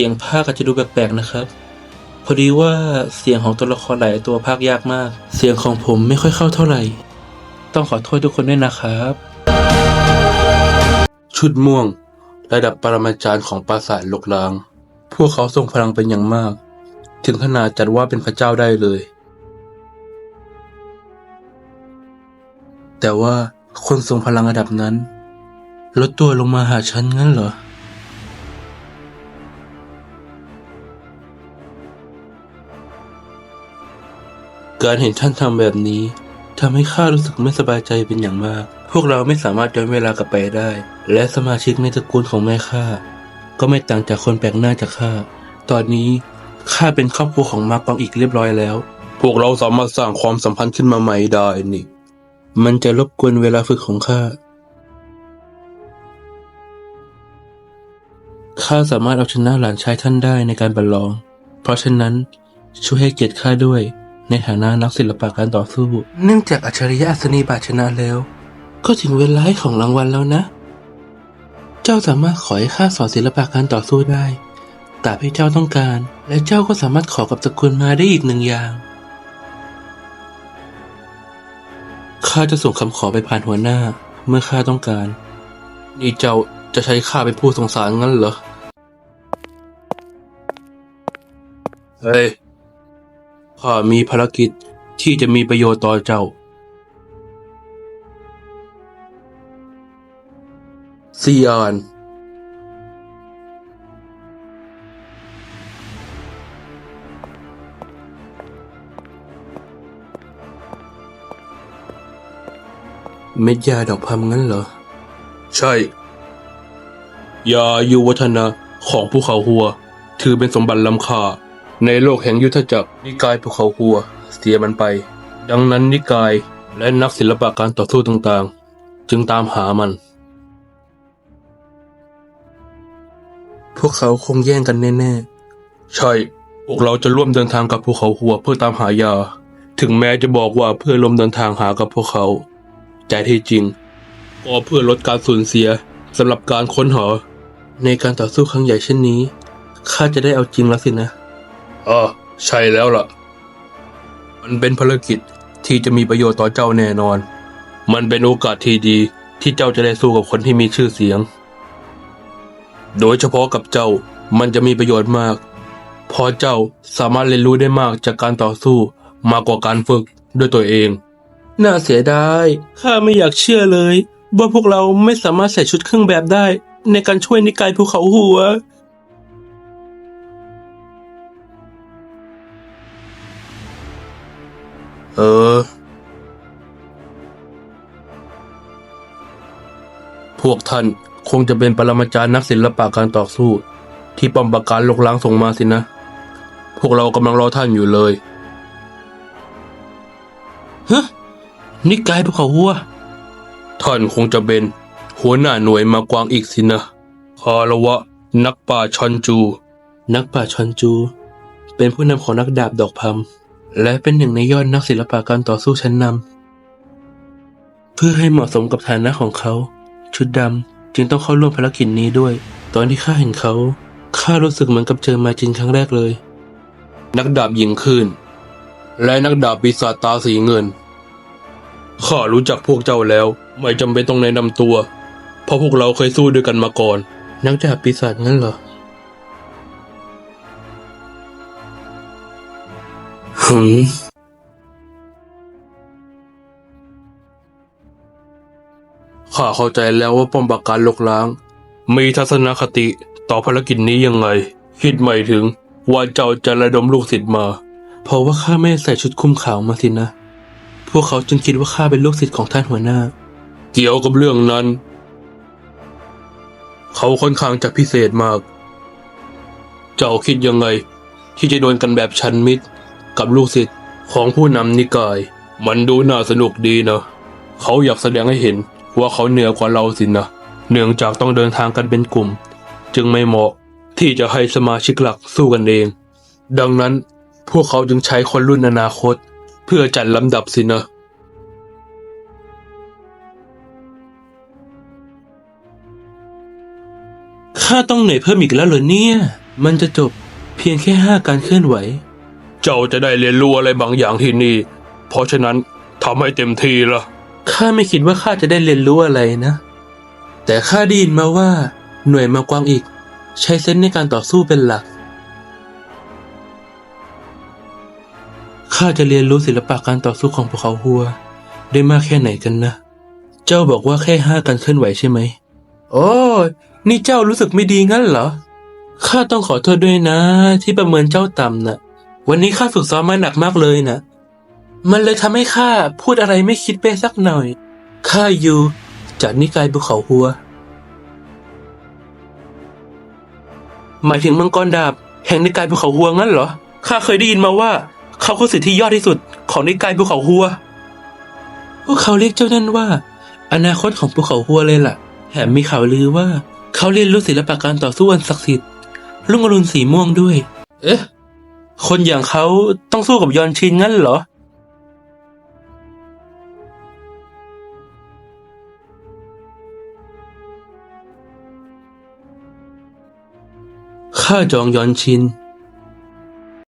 สียงภาคอาจจะดูแปลกๆนะครับ พอดีว่าเสียงของตัวละครหลายตัวภาคยากมาก เสียงของผมไม่ค่อยเข้าเท่าไหร่ ต้องขอโทษทุกคนด้วยนะครับ ชุดม่วง ระดับปรมาจารย์ของปราสาทลกลาง พวกเขาทรงพลังเป็นอย่างมาก ถึงขนาดจัดว่าเป็นพระเจ้าได้เลยแต่ว่าคนทรงพลังระดับนั้น ลดตัวลงมาหาฉันงั้นเหรอ การเห็นท่านทำแบบนี้ทำให้ข้ารู้สึกไม่สบายใจเป็นอย่างมาก พวกเราไม่สามารถย้อนเวลากลับไปได้ และสมาชิกในตระกูลของแม่ข้าก็ไม่ต่างจากคนแปลกหน้าจากข้า ตอนนี้ข้าเป็นครอบครัวของมาร์กองอีกเรียบร้อยแล้ว พวกเราสามารถสร้างความสัมพันธ์ขึ้นมาใหม่ได้นี่ มันจะรบกวนเวลาฝึกของข้า ข้าสามารถเอาชนะหลานชายท่านได้ในการประลอง เพราะฉะนั้นช่วยให้เกียรติข้าด้วย ในฐานะนักศิลปะการต่อสู้ เนื่องจากอัจฉริยะอัศนีบาชนะแล้ว ก็ถึงเวลาให้ของรางวัลแล้วนะ เจ้าสามารถขอให้ข้าสอนศิลปะการต่อสู้ได้ตราบให้เจ้าต้องการ และเจ้าก็สามารถขอกับตระกูลมาได้อีกหนึ่งอย่างข้าจะส่งคำขอไปผ่านหัวหน้า เมื่อข้าต้องการ นี่เจ้าจะใช้ข้าเป็นผู้สงสารงั้นเหรอ เฮ้ย ข้ามีภารกิจที่จะมีประโยชน์ต่อเจ้า ซีอานเม็ดยาดอกพำงั้นเหรอ ใช่ ยายุวัฒนะของภูเขาหัว ถือเป็นสมบัติล้ำค่า ในโลกแห่งยุทธจักรนิกายภูเขาหัว เสียมันไป ดังนั้นนิกายและนักศิลปะการต่อสู้ต่างๆ จึงตามหามัน พวกเขาคงแย่งกันแน่ๆ ใช่ พวกเราจะร่วมเดินทางกับภูเขาหัวเพื่อตามหายา ถึงแม้จะบอกว่าเพื่อร่วมเดินทางหากับพวกเขา แต่ที่จริงก็เพื่อลดการสูญเสียสำหรับการค้นหาในการต่อสู้ครั้งใหญ่เช่นนี้ข้าจะได้เอาจริงแล้วสินะ อ่าใช่แล้วล่ะ มันเป็นภารกิจที่จะมีประโยชน์ต่อเจ้าแน่นอน มันเป็นโอกาสที่ดีที่เจ้าจะได้สู้กับคนที่มีชื่อเสียง โดยเฉพาะกับเจ้ามันจะมีประโยชน์มาก เพราะเจ้าสามารถเรียนรู้ได้มากจากการต่อสู้มากกว่าการฝึกด้วยตัวเอง น่าเสียดาย ข้าไม่อยากเชื่อเลย ว่าพวกเราไม่สามารถใส่ชุดเครื่องแบบได้ ในการช่วยนิกายภูเขาหัว เออ พวกท่านคงจะเป็นปรมาจารย์นักศิลปะการต่อสู้ ที่ป้อมปราการลกล้างส่งมาสินะ พวกเรากำลังรอท่านอยู่เลยฮะนิกายภูเขาหัว ท่านคงจะเป็น หัวหน้าหน่วยมากวางอีกสินะคารวะ นักป่าชอนจู นักป่าชอนจู เป็นผู้นำของนักดาบดอกพัม และเป็นหนึ่งในยอดนักศิลปะการต่อสู้ชั้นนำเพื่อให้เหมาะสมกับฐานะของเขา ชุดดำจึงต้องเข้าร่วมภารกิจนี้ด้วย ตอนที่ข้าเห็นเขาข้ารู้สึกเหมือนกับเจอมาจินครั้งแรกเลย นักดาบหญิงคืนและนักดาบปีศาจตาสีเงินข้ารู้จักพวกเจ้าแล้ว ไม่จำเป็นต้องแนะนำตัว เพราะพวกเราเคยสู้ด้วยกันมาก่อน นักดาบปีศาจงั้นเหรอ หืมข้าเข้าใจแล้วว่าป้อมปราการลกล้าง มีทัศนคติต่อภารกิจนี้ยังไง คิดไม่ถึง ว่าเจ้าจะระดมลูกศิษย์มา เพราะว่าข้าไม่ใส่ชุดคลุมขาวมาสินะ พวกเขาจึงคิดว่าข้าเป็นลูกศิษย์ของท่านหัวหน้า เกี่ยวกับเรื่องนั้น เขาค่อนข้างจะพิเศษมาก เจ้าคิดยังไง ที่จะโดนกันแบบชันมิตร กับลูกศิษย์ของผู้นำนิกาย มันดูน่าสนุกดีนะ เขาอยากแสดงให้เห็นว่าเขาเหนือกว่าเราสินะ เนื่องจากต้องเดินทางกันเป็นกลุ่ม จึงไม่เหมาะที่จะให้สมาชิกหลักสู้กันเอง ดังนั้นพวกเขาจึงใช้คนรุ่นอนาคต เพื่อจัดลำดับสินะข้าต้องเหนื่อยเพิ่มอีกแล้วเหรอเนี่ย มันจะจบเพียงแค่ห้าการเคลื่อนไหว เจ้าจะได้เรียนรู้อะไรบางอย่างที่นี่ เพราะฉะนั้นทำให้เต็มที่ละข้าไม่คิดว่าข้าจะได้เรียนรู้อะไรนะ แต่ข้าได้ยินมาว่า หน่วยมากวางอีก ใช้เซนส์ในการต่อสู้เป็นหลัก ข้าจะเรียนรู้ศิลปะการต่อสู้ของพวกเขาหัว ได้มากแค่ไหนกันนะ เจ้าบอกว่าแค่ห้าการเคลื่อนไหวใช่ไหม โอ้นี่เจ้ารู้สึกไม่ดีงั้นเหรอ ข้าต้องขอโทษด้วยนะ ที่ประเมินเจ้าต่ำนะ่ะ วันนี้ข้าฝึกซ้อมมาหนักมากเลยนะ มันเลยทำให้ข้าพูดอะไรไม่คิดไปสักหน่อย ข้าอยู่จากนิกายภูเขาหัว หมายถึงมังกรดาบ แห่งนิกายภูเขาหัวงั้นเหรอ ข้าเคยได้ยินมาว่า เขาคือสิทธิยอดที่สุดของนิกายภูเขาหัว พวกเขาเรียกเจ้านั่นว่า อนาคตของภูเขาหัวเลยล่ะ แถมมีข่าวลือว่า เขาเรียนรู้ศิลปะการต่อสู้อันศักดิ์สิทธิ์รุ่งอรุณสีม่วงด้วย เอ๊ะ คนอย่างเขาต้องสู้กับยอนชินงั้นเหรอ ข้าจองยอนชิน